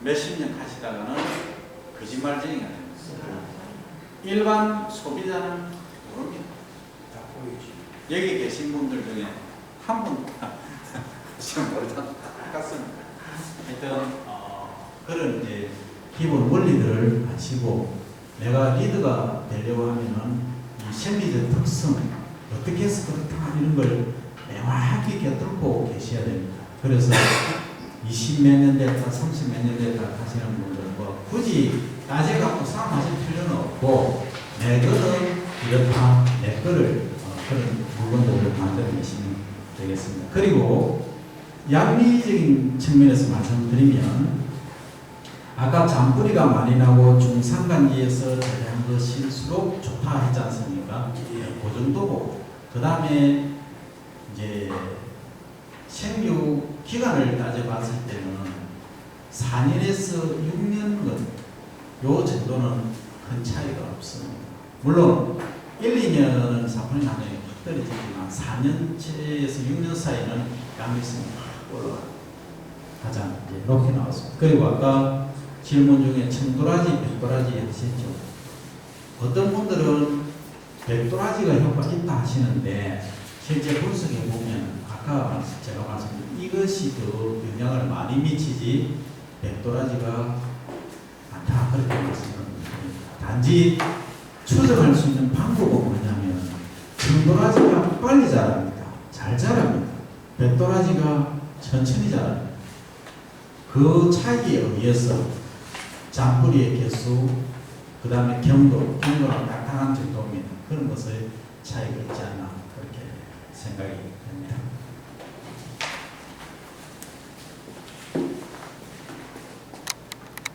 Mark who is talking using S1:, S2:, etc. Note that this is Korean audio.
S1: 몇십 년 하시다가는 거짓말쟁이가 됩니다. 일반 소비자는 모릅니다. 여기 계신 분들 중에 한분 지금 모르다 같습니다. 하여튼 어, 그런 이제 기본 원리들을 아시고 내가 리드가 되려고 하면은 이 심리적 특성 어떻게 해서 그렇다 이런 걸 명확히 곁들고 계셔야 됩니다. 그래서 20 몇 년 됐다, 30 몇 년 됐다 하시는 분들 뭐 굳이 따져갖고 싸움하실 필요는 없고 내 거는 이렇다, 내 거를 어, 그런 물건들을 만들어내시면 되겠습니다. 그리고 양리적인 측면에서 말씀드리면 아까 잔뿌리가 많이 나고 중산간지에서 저런 것일수록 좋다 했지 않습니까? 그 정도고 그 다음에 이제 생유 기간을 따져봤을 때는 4년에서 6년은 요 정도는 큰 차이가 없습니다. 물론 1, 2년은 사포닌 함량이 확 떨어지지만 4년째에서 6년 사이는 양리성이 확 올라가 가장 이제 높게 나왔습니다. 그리고 아까 질문 중에 청도라지, 백도라지 하셨죠. 어떤 분들은 백도라지가 효과 있다 하시는데 실제 분석해 보면 아까 제가 말씀드린 이것이 더 영향을 많이 미치지 백도라지가 않다 그렇게 말씀드립니다. 단지 추정할 수 있는 방법은 뭐냐면 청도라지가 빨리 자랍니다. 잘 자랍니다. 백도라지가 천천히 자랍니다. 그 차이에 의해서 잔뿌리의 개수, 그 다음에 경도, 경도는 딱딱한 정도입니다. 그런 것의 차이가 있지 않나 그렇게 생각이.